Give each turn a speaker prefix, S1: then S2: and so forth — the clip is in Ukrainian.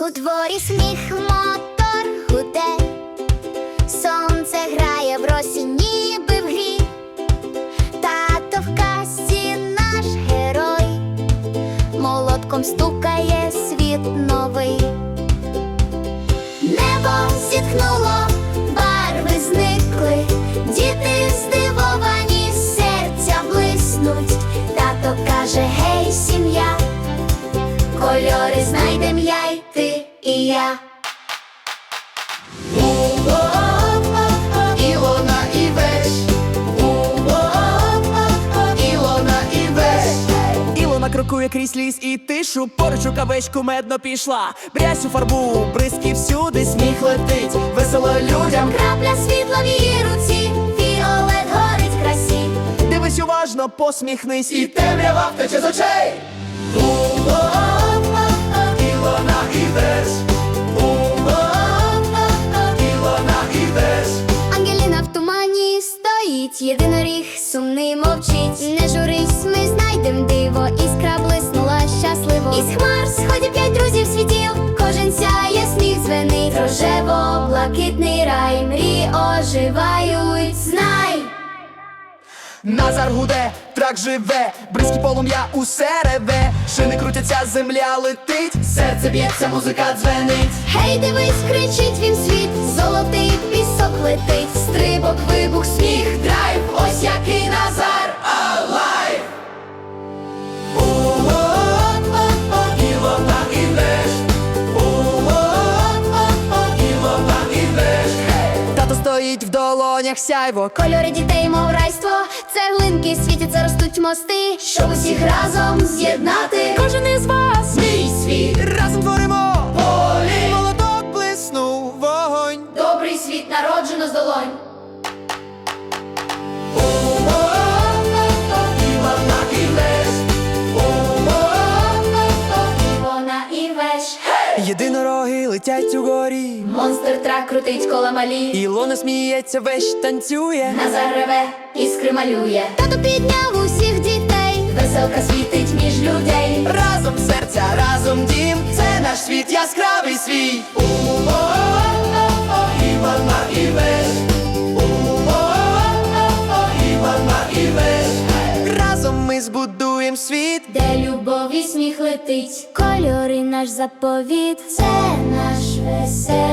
S1: У дворі сміх мотор гуде, сонце грає в росі, ніби в грі. Тато в касі наш герой, молотком стукає світ новий. Небо зітхнуло, і я.
S2: Ілона і весь, Ілона і весь.
S3: Ілона крокує крізь ліс і тишу, поруч рукавичку медно пішла. Брязь у фарбу, бризки всюди, сміх летить, весело людям.
S1: Крапля світла в її руці, фіолет горить красі.
S3: Дивись уважно, посміхнись і
S2: І темрява втече з очей. Ілона
S1: оживають, знай.
S3: Назар гуде, трак живе, бризки полум'я усе реве, шини крутяться, земля летить.
S2: Серце б'ється, музика дзвенить.
S1: Гей, дивись,
S3: долонях сяйво.
S1: Кольори дітей, мов райство, цеглинки світяться, ростуть мости, щоб усіх разом з'єднати.
S3: Кожен із вас
S2: Мій світ,
S3: разом творимо.
S2: полі.
S3: Молоток блиснув вогонь.
S1: Добрий світ народжено з долонь.
S2: І
S1: веш.
S3: Єдинороги летять угорі.
S1: Монстр трак крутить кола малі.
S3: Ілона сміється, весь танцює.
S1: Назар реве, іскри малює. Тато підняв усіх дітей. Веселка світить між людей.
S3: Разом серця, разом дім. Це наш світ яскравий свій.
S2: Ілона
S1: Де любов і сміх летить, кольори наш заповіт, це наш веселий.